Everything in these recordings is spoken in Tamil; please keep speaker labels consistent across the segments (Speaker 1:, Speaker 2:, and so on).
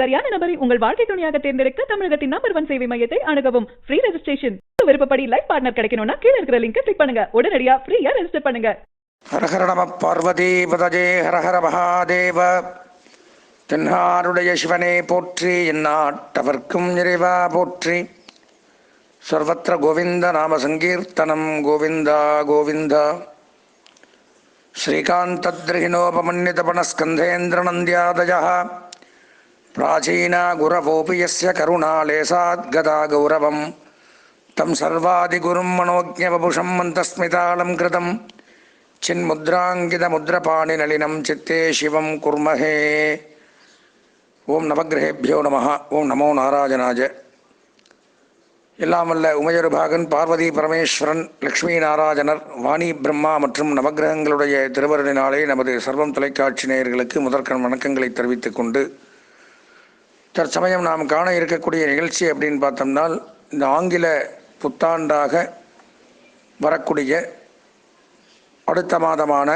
Speaker 1: சரியான நபரை உங்கள் வாழ்க்கை துணையாக தேர்ந்தெடுக்க தமிழகத்தின் நம்பர் ஒன் சேவை மையத்தை அணுகவும். ஃப்ரீ ரெஜிஸ்ட்ரேஷன் விருப்பப்படி லைஃப் பார்ட்னர் கிடைக்கணும்னா கீழே இருக்கிற லிங்க் கிளிக் பண்ணுங்க. உடனடியா ஃப்ரீயா ரெஜிஸ்டர் பண்ணுங்க.
Speaker 2: ஹரஹர நம பார்வதி பதஜே ஹரஹர மகாதேவ. தென்னாருடைய சிவனே போற்றி. எந்நாட்டவர்க்கும் நிறைவா போற்றி. சர்வத்திர கோவிந்த நாம சங்கீர்த்தனம் கோவிந்தா கோவிந்தா. ஸ்ரீகாந்தத்ரிகிணோபமன்யதபணஸ்கந்தேந்திரநந்தியாதயா प्राचीना गुरवोऽपि यस्य करुणालेशाद्गदा गौरवं तं सर्वादिगुरुं मनोज्ञवपुषं मन्तस्मितालं कृतं चिन्मुद्राङ्कितमुद्रपाणिनलिनं चित्ते शिवं कुर्महे ॐ नवग्रहेभ्यो नमः ॐ नमो नारायणाय எல்லாம் வல்ல உமையொருபாகன் பார்வதி பரமேஸ்வரன் லக்ஷ்மி நாராயணர் வாணி பிரம்மா மற்றும் நவக்கிரகங்களுடைய திருவருளினாலே நமது சர்வம் தொலைக்காட்சி நேயர்களுக்கு முதற்கண் வணக்கங்களை தெரிவித்துக் கொண்டு தற்சமயம் நாம் காண இருக்கக்கூடிய நிகழ்ச்சி அப்படின்னு பார்த்தோம்னால் இந்த ஆங்கில புத்தாண்டாக வரக்கூடிய அடுத்த மாதமான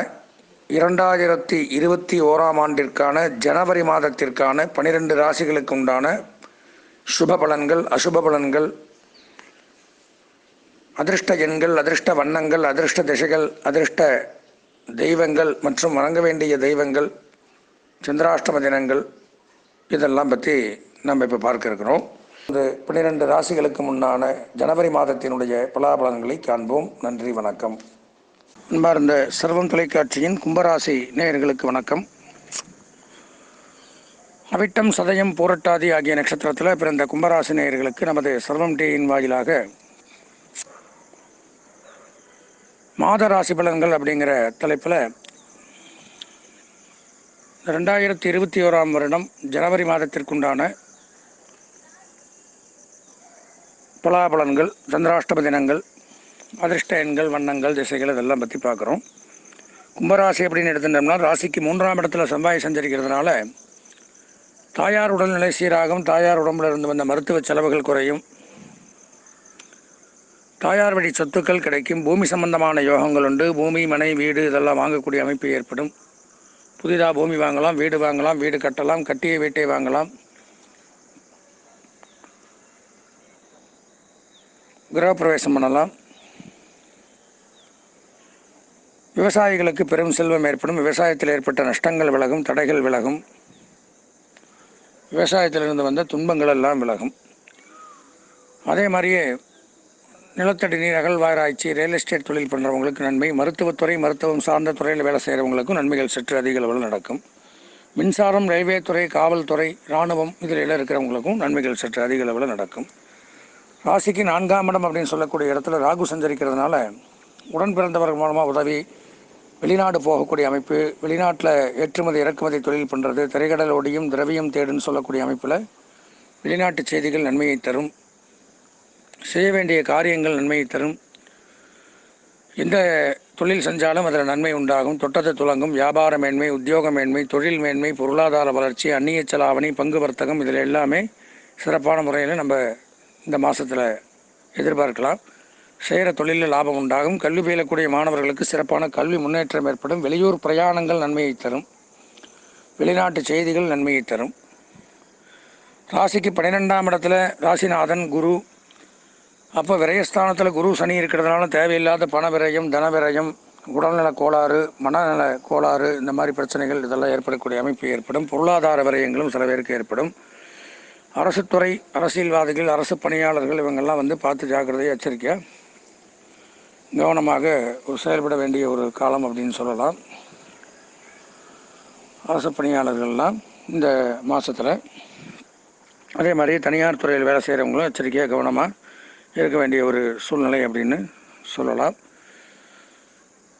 Speaker 2: இரண்டாயிரத்தி இருபத்தி ஓராம் ஆண்டிற்கான ஜனவரி மாதத்திற்கான பனிரெண்டு ராசிகளுக்கு உண்டான சுப பலன்கள் அசுப பலன்கள் அதிர்ஷ்ட எண்கள் அதிர்ஷ்ட வண்ணங்கள் அதிர்ஷ்ட திசைகள் அதிர்ஷ்ட தெய்வங்கள் மற்றும் வணங்க வேண்டிய தெய்வங்கள் சந்திராஷ்டம தினங்கள் இதெல்லாம் பற்றி நம்ம இப்போ பார்க்க இருக்கிறோம். இந்த பன்னிரெண்டு ராசிகளுக்கு முன்னான ஜனவரி மாதத்தினுடைய பலாபலன்களை காண்போம். நன்றி வணக்கம். அன்பார்ந்த சர்வம் தொலைக்காட்சியின் கும்பராசி நேயர்களுக்கு வணக்கம். அவிட்டம் சதயம் பூரட்டாதி ஆகிய நட்சத்திரத்தில் பிறந்த கும்பராசி நேயர்களுக்கு நமது சர்வம் டேயின் வாயிலாக மாத ராசி பலன்கள் அப்படிங்கிற தலைப்பில் ரெண்டாயிரத்தி இருபத்தி ஓராம் வருடம் ஜனவரி மாதத்திற்குண்டான பலாபலன்கள் சந்திராஷ்டம தினங்கள் அதிர்ஷ்ட எண்கள் வண்ணங்கள் திசைகள் இதெல்லாம் பற்றி பார்க்குறோம். கும்பராசி அப்படின்னு எடுத்துட்டோம்னா ராசிக்கு மூன்றாம் இடத்துல செவ்வாய் சஞ்சரிக்கிறதுனால தாயார் உடல்நிலை சீராகும். தாயார் உடம்புல இருந்து வந்த மருத்துவ செலவுகள் குறையும். தாயார் வழி சொத்துக்கள் கிடைக்கும். பூமி சம்பந்தமான யோகங்கள் உண்டு. பூமி மனை வீடு இதெல்லாம் வாங்கக்கூடிய அமைப்பு ஏற்படும். புதிதாக பூமி வாங்கலாம் வீடு வாங்கலாம் வீடு கட்டலாம் கட்டிய வீட்டை வாங்கலாம். கிரகப்பிரவேசம் பண்ணலாம். விவசாயிகளுக்கு பெரும் செல்வம் ஏற்படும். விவசாயத்தில் ஏற்பட்ட நஷ்டங்கள் விலகும் தடைகள் விலகும். விவசாயத்திலிருந்து வந்த துன்பங்கள் எல்லாம் விலகும். அதே மாதிரியே நிலத்தடி நீர் அகழ்வாராய்ச்சி ரியல் எஸ்டேட் தொழில் பண்ணுறவங்களுக்கு நன்மை மருத்துவத்துறை மருத்துவம் சார்ந்த துறையில் வேலை செய்கிறவங்களுக்கும் நன்மைகள் சற்று அதிக அளவில் நடக்கும். மின்சாரம் ரயில்வே துறை காவல்துறை இராணுவம் இதில் எல்லாம் இருக்கிறவங்களுக்கும் நன்மைகள் சற்று அதிக அளவில் நடக்கும். ராசிக்கு நான்காம் இடம் அப்படின்னு சொல்லக்கூடிய இடத்துல ராகு சஞ்சரிக்கிறதுனால உடன் பிறந்தவர்கள் மூலமாக உதவி வெளிநாடு போகக்கூடிய அமைப்பு வெளிநாட்டில் ஏற்றுமதி இறக்குமதி தொழில் பண்ணுறது திரைக்கடல் ஒடியும் திரவியம் தேடுன்னு சொல்லக்கூடிய அமைப்பில் வெளிநாட்டு செய்திகள் நன்மையை தரும். செய்ய வேண்டிய காரியங்கள் நன்மையை தரும். எந்த தொழில் செஞ்சாலும் அதில் நன்மை உண்டாகும். தொட்டது துலங்கும் வியாபார மேன்மை உத்தியோக மேன்மை தொழில் மேன்மை பொருளாதார வளர்ச்சி அந்நிய செலாவணி பங்கு வர்த்தகம் இதில் எல்லாமே சிறப்பான முறையில் நம்ம இந்த மாதத்தில் எதிர்பார்க்கலாம். செய்கிற தொழிலில் லாபம் உண்டாகும். கல்வி பயிலக்கூடிய மாணவர்களுக்கு சிறப்பான கல்வி முன்னேற்றம் ஏற்படும். வெளியூர் பிரயாணங்கள் நன்மையை தரும். வெளிநாட்டு செய்திகள் நன்மையை தரும். ராசிக்கு பன்னிரெண்டாம் இடத்துல ராசிநாதன் குரு அப்போ விரயஸ்தானத்தில் குரு சனி இருக்கிறதுனால தேவையில்லாத பண விரயம் தன விரயம் உடல்நல கோளாறு மனநல கோளாறு இந்த மாதிரி பிரச்சனைகள் இதெல்லாம் ஏற்படக்கூடிய அமைப்பு ஏற்படும். பொருளாதார விரயங்களும் சில பேருக்கு ஏற்படும். அரசுத்துறை அரசியல்வாதிகள் அரசு பணியாளர்கள் இவங்கெல்லாம் வந்து பார்த்து ஜாக்கிரதையை எச்சரிக்கையாக கவனமாக செயல்பட வேண்டிய ஒரு காலம் அப்படின்னு சொல்லலாம். அரசு பணியாளர்கள்லாம் இந்த மாதத்தில் அதே மாதிரி தனியார் துறையில் வேலை செய்கிறவங்களும் எச்சரிக்கையாக கவனமாக இருக்க வேண்டிய ஒரு சூழ்நிலை அப்படின்னு சொல்லலாம்.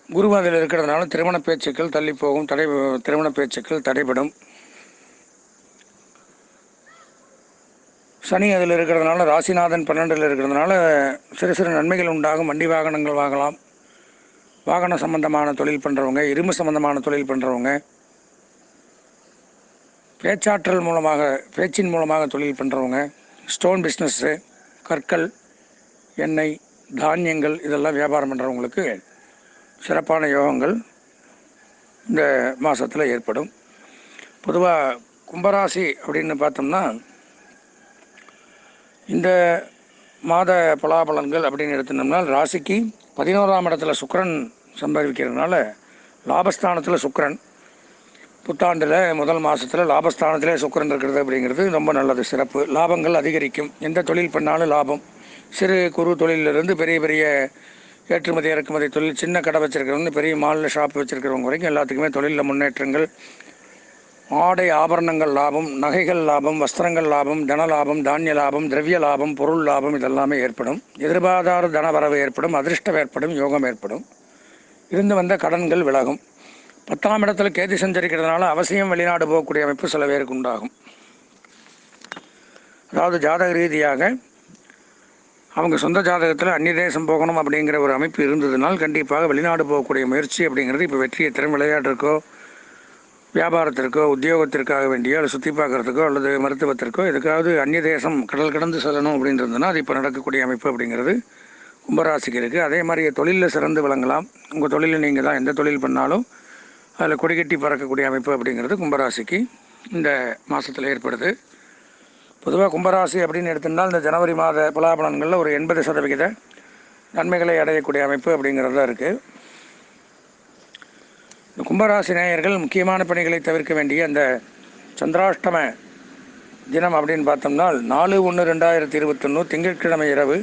Speaker 2: குரு அதில் இருக்கிறதுனால திருமண பேச்சுக்கள் தள்ளி போகும் தடை திருமண பேச்சுக்கள் தடைபடும். சனி அதில் இருக்கிறதுனால ராசிநாதன் பன்னெண்டில் இருக்கிறதுனால சிறு சிறு நன்மைகள் உண்டாகும். வண்டி வாகனங்கள் வாங்கலாம். வாகன சம்பந்தமான தொழில் பண்ணுறவங்க இரும்பு சம்பந்தமான தொழில் பண்ணுறவங்க பேச்சாற்றல் மூலமாக பேச்சின் மூலமாக தொழில் பண்ணுறவங்க ஸ்டோன் பிஸ்னஸ்ஸு கற்கள் எண்ணெய் தானியங்கள் இதெல்லாம் வியாபாரம் பண்ணுறவங்களுக்கு சிறப்பான யோகங்கள் இந்த மாதத்தில் ஏற்படும். பொதுவாக கும்பராசி அப்படின்னு பார்த்தோம்னா இந்த மாத பலாபலன்கள் அப்படின்னு எடுத்துனோம்னால் ராசிக்கு பதினோராம் இடத்துல சுக்கரன் சம்பாதிக்கிறதுனால லாபஸ்தானத்தில் சுக்கரன். புத்தாண்டில் முதல் மாதத்தில் லாபஸ்தானத்திலே சுக்கிரன் இருக்கிறது அப்படிங்கிறது ரொம்ப நல்லது சிறப்பு. லாபங்கள் அதிகரிக்கும். எந்த தொழில் பண்ணாலும் லாபம். சிறு குறு தொழிலிருந்து பெரிய பெரிய ஏற்றுமதி இறக்குமதி தொழில் சின்ன கடை வச்சுருக்கிறவங்க பெரிய மாலில் ஷாப் வச்சுருக்கிறவங்க வரைக்கும் எல்லாத்துக்குமே தொழிலில் முன்னேற்றங்கள். ஆடை ஆபரணங்கள் லாபம் நகைகள் லாபம் வஸ்திரங்கள் லாபம் தன லாபம் தானிய லாபம் திரவிய லாபம் பொருள் லாபம் இதெல்லாமே ஏற்படும். எதிர்பாராத தன வரவு ஏற்படும் அதிர்ஷ்டம் ஏற்படும் யோகம் ஏற்படும். இருந்து வந்த கடன்கள் விலகும். பத்தாம் இடத்துல கேதி சஞ்சரிக்கிறதுனால அவசியம் வெளிநாடு போகக்கூடிய அமைப்பு சில பேருக்கு உண்டாகும். அதாவது ஜாதக ரீதியாக அவங்க சொந்த ஜாதகத்தில் அந்நிய தேசம் போகணும் அப்படிங்கிற ஒரு அமைப்பு இருந்ததுனால் கண்டிப்பாக வெளிநாடு போகக்கூடிய முயற்சி அப்படிங்கிறது இப்போ வெற்றியை திறன் விளையாட்டிற்கோ வியாபாரத்திற்கோ உத்தியோகத்திற்காக வேண்டியோ அல்லது சுற்றி பார்க்குறதுக்கோ அல்லது மருத்துவத்திற்கோ எதுக்காவது அந்நிய தேசம் கடல் கடந்து செல்லணும் அப்படின்றதுனா அது இப்போ நடக்கக்கூடிய அமைப்பு அப்படிங்கிறது கும்பராசிக்கு இருக்குது அதே மாதிரி தொழிலில் சிறந்து விளங்கலாம். உங்கள் தொழிலில் நீங்கள் தான் எந்த தொழில் பண்ணாலும் அதில் கொடிகட்டி பறக்கக்கூடிய அமைப்பு அப்படிங்கிறது கும்பராசிக்கு இந்த மாதத்தில் ஏற்படுது. பொதுவாக கும்பராசி அப்படின்னு எடுத்திருந்தால் இந்த ஜனவரி மாத பலாபலன்களில் ஒரு எண்பது சதவிகித நன்மைகளை அடையக்கூடிய அமைப்பு அப்படிங்கிறது தான் இருக்குது இந்த கும்பராசி நேயர்கள் முக்கியமான பணிகளை தவிர்க்க வேண்டிய அந்த சந்திராஷ்டம தினம் அப்படின்னு பார்த்தோம்னா நாலு ஒன்று ரெண்டாயிரத்தி இருபத்தொன்று திங்கட்கிழமை இரவு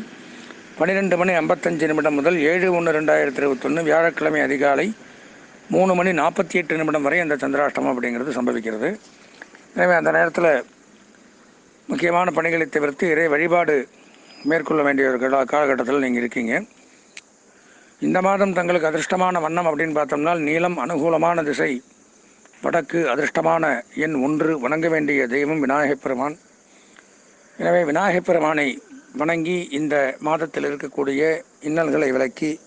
Speaker 2: பன்னிரெண்டு மணி ஐம்பத்தஞ்சு நிமிடம் முதல் ஏழு ஒன்று ரெண்டாயிரத்தி இருபத்தொன்று வியாழக்கிழமை அதிகாலை மூணு மணி நாற்பத்தி எட்டு நிமிடம் வரை அந்த சந்திராஷ்டமம் அப்படிங்கிறது சம்பவிக்கிறது. எனவே அந்த நேரத்தில் முக்கியமான பணிகளை தவிர்த்து இறை வழிபாடு மேற்கொள்ள வேண்டிய ஒரு காலகட்டத்தில் நீங்கள் இருக்கீங்க. இந்த மாதம் தங்களுக்கு அதிர்ஷ்டமான வண்ணம் அப்படின்னு பார்த்தோம்னால் நீளம் அனுகூலமான திசை வடக்கு அதிர்ஷ்டமான எண் ஒன்று வணங்க வேண்டிய தெய்வம் விநாயகப் பெருமான். எனவே விநாயகப் பெருமானை வணங்கி இந்த மாதத்தில் இருக்கக்கூடிய இன்னல்களை விலக்கி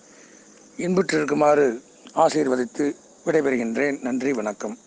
Speaker 2: இன்புற்றிருக்குமாறு ஆசீர்வதித்து விடைபெறுகின்றேன். நன்றி வணக்கம்.